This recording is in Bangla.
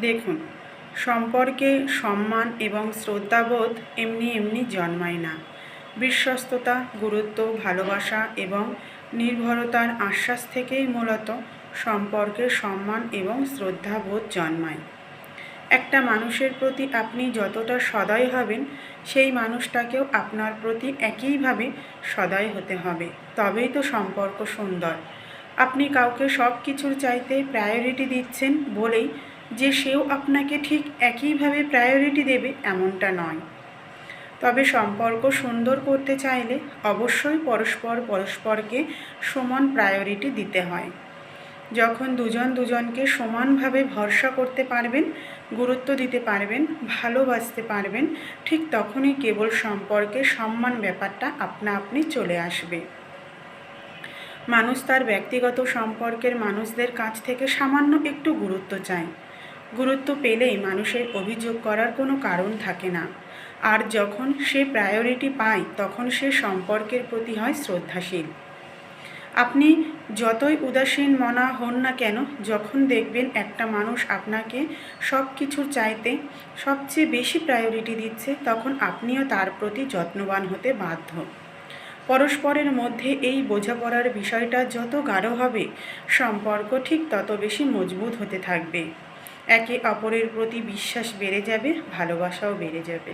দেখুন, সম্পর্কে সম্মান এবং শ্রদ্ধাবোধ এমনি এমনি জন্মায় না। বিশ্বস্ততা, গুরুত্ব, ভালোবাসা এবং নির্ভরতার আশ্বাস থেকেই মূলত সম্পর্কে সম্মান এবং শ্রদ্ধাবোধ জন্মায়। একটা মানুষের প্রতি আপনি যতটা সদয় হবেন, সেই মানুষটাকেও আপনার প্রতি একইভাবে সদয় হতে হবে। তবেই তো সম্পর্ক সুন্দর। আপনি কাউকে সব কিছুর চাইতে প্রায়োরিটি দিচ্ছেন বলেই যে সেও আপনাকে ঠিক একইভাবে প্রায়োরিটি দেবে এমনটা নয়। তবে সম্পর্ক সুন্দর করতে চাইলে অবশ্যই পরস্পর পরস্পরকে সমান প্রায়োরিটি দিতে হয়। যখন দুজন দুজনকে সমানভাবে ভরসা করতে পারবেন, গুরুত্ব দিতে পারবেন, ভালোবাসতে পারবেন, ঠিক তখনই কেবল সম্পর্কে সম্মান ব্যাপারটা আপনা আপনি চলে আসবে। মানুষ তার ব্যক্তিগত সম্পর্কের মানুষদের কাছ থেকে সামান্য একটু গুরুত্ব চায়। গুরুত্ব পেলেই মানুষের অভিযোগ করার কোনো কারণ থাকে না। আর যখন সে প্রায়োরিটি পায়, তখন সে সম্পর্কের প্রতি হয় শ্রদ্ধাশীল। আপনি যতই উদাসীন মনা হন না কেন, যখন দেখবেন একটা মানুষ আপনাকে সব কিছুর চাইতে সবচেয়ে বেশি প্রায়োরিটি দিচ্ছে, তখন আপনিও তার প্রতি যত্নবান হতে বাধ্য। পরস্পরের মধ্যে এই বোঝাপড়ার বিষয়টা যত গাঢ় হবে, সম্পর্ক ঠিক তত বেশি মজবুত হতে থাকবে। একে অপরের প্রতি বিশ্বাস বেড়ে যাবে ভালোবাসাও বেড়ে যাবে।